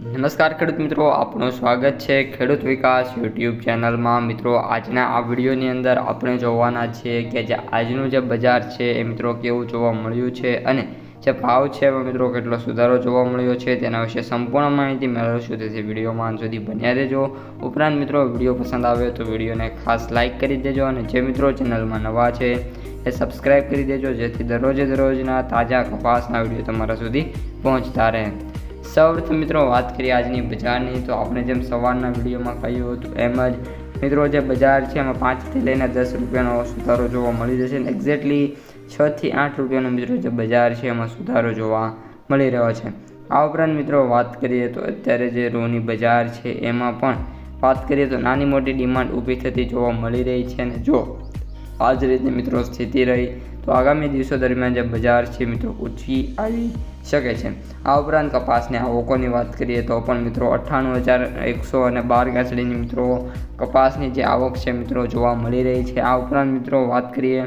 નમસ્કાર ખેડૂત મિત્રો, આપનું સ્વાગત છે ખેડૂત વિકાસ યુટ્યુબ ચેનલમાં. મિત્રો, આજના આ વિડીયોની અંદર આપણે જોવાના છીએ કે જે આજનું જે બજાર છે એ મિત્રો કેવું જોવા મળ્યું છે અને જે ભાવ છે એમાં મિત્રો કેટલો સુધારો જોવા મળ્યો છે તેના વિશે સંપૂર્ણ માહિતી મેળવશું. તેથી વિડીયોમાં સુધી બન્યા રહેજો. ઉપરાંત મિત્રો, વીડિયો પસંદ આવ્યો તો વિડીયોને ખાસ લાઇક કરી દેજો અને જે મિત્રો ચેનલમાં નવા છે એ સબસ્ક્રાઈબ કરી દેજો, જેથી દરરોજે દરરોજના તાજા કપાસના વીડિયો તમારા સુધી પહોંચતા રહે. સૌપ્રથમ મિત્રો વાત કરીએ આજની બજારની, તો આપણે જેમ સવારના વિડીયોમાં કહ્યું હતું એમ જ મિત્રો જે બજાર છે, એમાં પાંચથી લઈને દસ રૂપિયાનો સુધારો જોવા મળી જશે અને એક્ઝેક્ટલી છથી આઠ રૂપિયાનો મિત્રો જે બજાર છે, એમાં સુધારો જોવા મળી રહ્યો છે. આ ઉપરાંત મિત્રો વાત કરીએ તો અત્યારે જે રોની બજાર છે, એમાં પણ વાત કરીએ તો નાની મોટી ડિમાન્ડ ઊભી થતી જોવા મળી રહી છે અને જો આ જ રીતે મિત્રો સ્થિતિ રહી. તો આગામી દિવસો દરમિયાન જે બજાર છે મિત્રો ઊંચી આવી શકે છે. આ ઉપરાંત કપાસની આવકોની વાત કરીએ તો પણ મિત્રો અઠ્ઠાણું હજાર એકસો અને બાર ગાંસડીની મિત્રો કપાસની જે આવક છે મિત્રો જોવા મળી રહી છે. આ ઉપરાંત મિત્રો વાત કરીએ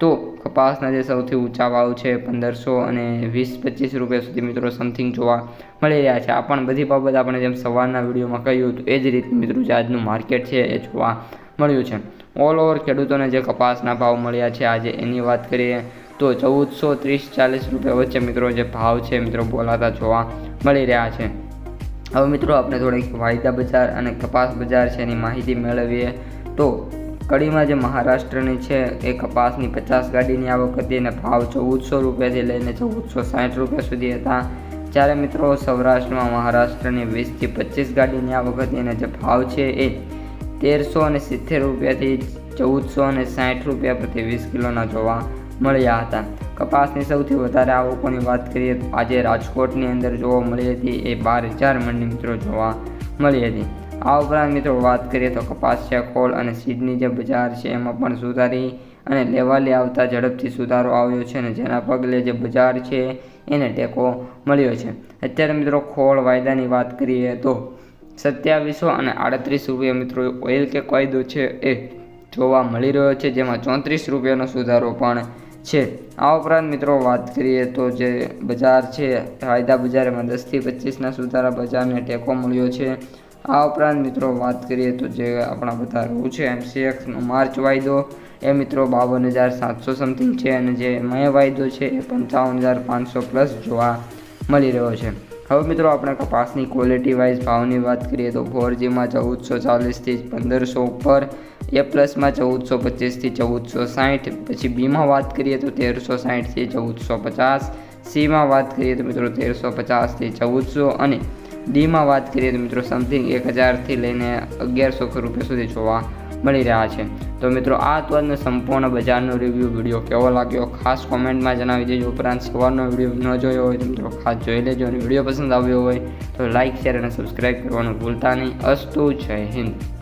તો કપાસના જે સૌથી ઊંચા ભાવ છે પંદરસો અને વીસ પચીસ રૂપિયા સુધી મિત્રો સમથિંગ જોવા મળી રહ્યા છે. આ પણ બધી બાબત આપણે જેમ સવારના વિડીયોમાં કહ્યું હતું, એ જ રીતે મિત્રો જે આજનું માર્કેટ છે એ જોવા મળ્યું છે. ઓલ ઓવર ખેડૂતોને જે કપાસના ભાવ મળ્યા છે, આજે એની વાત કરીએ તો ચૌદસો ત્રીસ ચાલીસ રૂપિયા વચ્ચે મિત્રો જે ભાવ છે, મિત્રો બોલાતા જોવા મળી રહ્યા છે. હવે મિત્રો આપણે થોડીક વાયદા બજાર અને કપાસ બજાર છે એની માહિતી મેળવીએ તો કડીમાં જે મહારાષ્ટ્રની છે, એ કપાસની પચાસ ગાડીની આવક હતી અને ભાવ ચૌદસો રૂપિયાથી લઈને ચૌદસો સાઠ રૂપિયા સુધી હતા. જ્યારે મિત્રો સૌરાષ્ટ્રમાં મહારાષ્ટ્રની વીસથી પચીસ ગાડીની આવક હતી અને જે ભાવ છે એ તેરસો અને સિત્તેર રૂપિયાથી ચૌદસો અને સાઠ રૂપિયા પ્રતિ વીસ કિલોના જોવા મળ્યા હતા. કપાસની સૌથી વધારે આવકોની વાત કરીએ તો આજે રાજકોટની અંદર જોવા મળી હતી એ બાર હજાર મણની મિત્રો જોવા મળી હતી. આ ઉપરાંત મિત્રો વાત કરીએ તો કપાસ છે ખોળ અને સીડની જે બજાર છે એમાં પણ સુધારી અને લેવાલી આવતા ઝડપથી સુધારો આવ્યો છે અને જેના પગલે જે બજાર છે એને ટેકો મળ્યો છે. અત્યારે મિત્રો ખોળ વાયદાની વાત કરીએ તો સત્યાવીસો અને આડત્રીસ રૂપિયા મિત્રો ઓઇલ કે કાયદો છે એ જોવા મળી રહ્યો છે, જેમાં ચોત્રીસ રૂપિયાનો સુધારો પણ છે. આ ઉપરાંત મિત્રો વાત કરીએ તો જે બજાર છે વાયદા બજારમાં દસથી પચીસના સુધારા બજારને ટેકો મળ્યો છે. આ ઉપરાંત મિત્રો વાત કરીએ તો જે આપણા બધા રૂ છે, એમસીએક્સનો માર્ચ વાયદો, એ મિત્રો બાવન હજાર સાતસો સમથિંગ છે અને જે મે વાયદો છે, એ પંચાવન હજાર પાંચસો પ્લસ જોવા મળી રહ્યો છે. હવે મિત્રો આપણે કપાસની ક્વોલિટી વાઇઝ ભાવની વાત કરીએ તો ફોરજીમાં ચૌદસો ચાલીસથી પંદરસો ઉપર એ પ્લસમાં ચૌદસો પચીસથી ચૌદસો સાઠ પછી બીમાં વાત કરીએ તો તેરસો સાઠથી ચૌદસો પચાસ સીમાં વાત કરીએ તો મિત્રો તેરસો પચાસથી ચૌદસો અને ડીમાં વાત કરીએ તો મિત્રો સમથિંગ એક હજારથી લઈને અગિયારસો રૂપિયા સુધી જોવા મળી રહ્યા છે. તો મિત્રો, આ ત્વરનો સંપૂર્ણ બજારનો રિવ્યૂ વીડિયો કેવો લાગ્યો? ખાસ કોમેન્ટમાં જણાવી દેજો. ઉપરાંત સવારનો વીડિયો ન જોયો હોય તો મિત્રો, ખાસ જોઈ લેજો. અને વીડિયો પસંદ આવ્યો હોય તો લાઇક શેર અને સબસ્ક્રાઈબ કરવાનું ભૂલતા નહીં. અસ્તુ જય હિન્દ.